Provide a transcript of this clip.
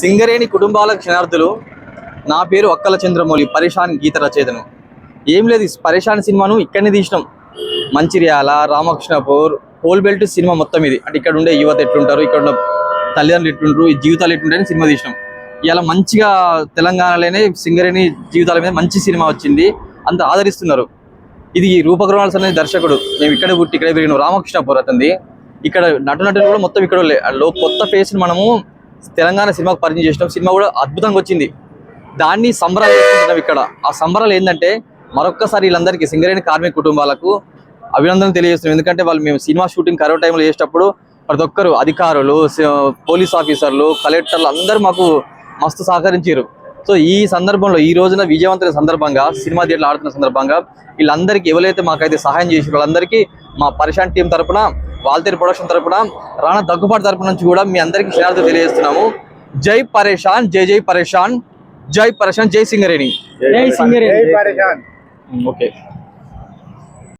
సింగరేణి కుటుంబాల క్షణార్థులు నా పేరు అక్కల చంద్రమౌళి పరేషాన్ గీత రచయితను. ఏం లేదు ఈ పరేషాన్ సినిమాను ఇక్కడనే తీసినాం. Mancherial Ramakrishnapur whole belt cinema మొత్తం ఇది. అంటే ఇక్కడ ఉండే యువత ఎట్లుంటారు ఇక్కడ ఉన్న తల్లిదండ్రులు ఎట్లుంటారు ఈ జీవితాలు ఎట్లుంటాయని సినిమా తీసినాం. ఇలా మంచిగా తెలంగాణలోనే సింగరేణి జీవితాల మీద మంచి సినిమా వచ్చింది అంత ఆదరిస్తున్నారు. ఇది రూపకరణాల్స్ అనే దర్శకుడు. మేము ఇక్కడే పుట్టి ఇక్కడే పెరిగిన. రామకృష్ణపూర్ అతనిది. ఇక్కడ నటునటులు కూడా మొత్తం ఇక్కడ లో కొత్త ఫేస్ని మనము తెలంగాణ సినిమాకు పరిచయం చేసినాం. సినిమా కూడా అద్భుతంగా వచ్చింది. దాన్ని సంబరాలు చేసుకుంటున్నాం ఇక్కడ. ఆ సంబరాలు ఏంటంటే మరొక్కసారి వీళ్ళందరికీ సింగరేణి కార్మిక కుటుంబాలకు అభినందనలు తెలియజేస్తున్నాం. ఎందుకంటే వాళ్ళు మేము సినిమా షూటింగ్ కరోనా టైంలో చేసేటప్పుడు ప్రతి ఒక్కరు అధికారులు పోలీస్ ఆఫీసర్లు కలెక్టర్లు అందరూ మాకు మస్తు సహకరించారు. సో ఈ సందర్భంలో ఈ రోజున విజయవంతమైన సందర్భంగా సినిమా థియేటర్లు ఆడుతున్న సందర్భంగా వీళ్ళందరికీ ఎవరైతే మాకైతే సహాయం చేసి వాళ్ళందరికీ మా పరిశాన్ టీం తరపున వాల్తేరు ప్రొడక్షన్ తరపున రాణా దగ్గుపాటి తరపు నుంచి కూడా మీ అందరికీ క్షణార్థం తెలియజేస్తున్నాము. జై పరేషాన్ జై జై పరేషాన్ జై పరేషాన్ జై సింగరేణి. జై సింగరేణి. ఓకే.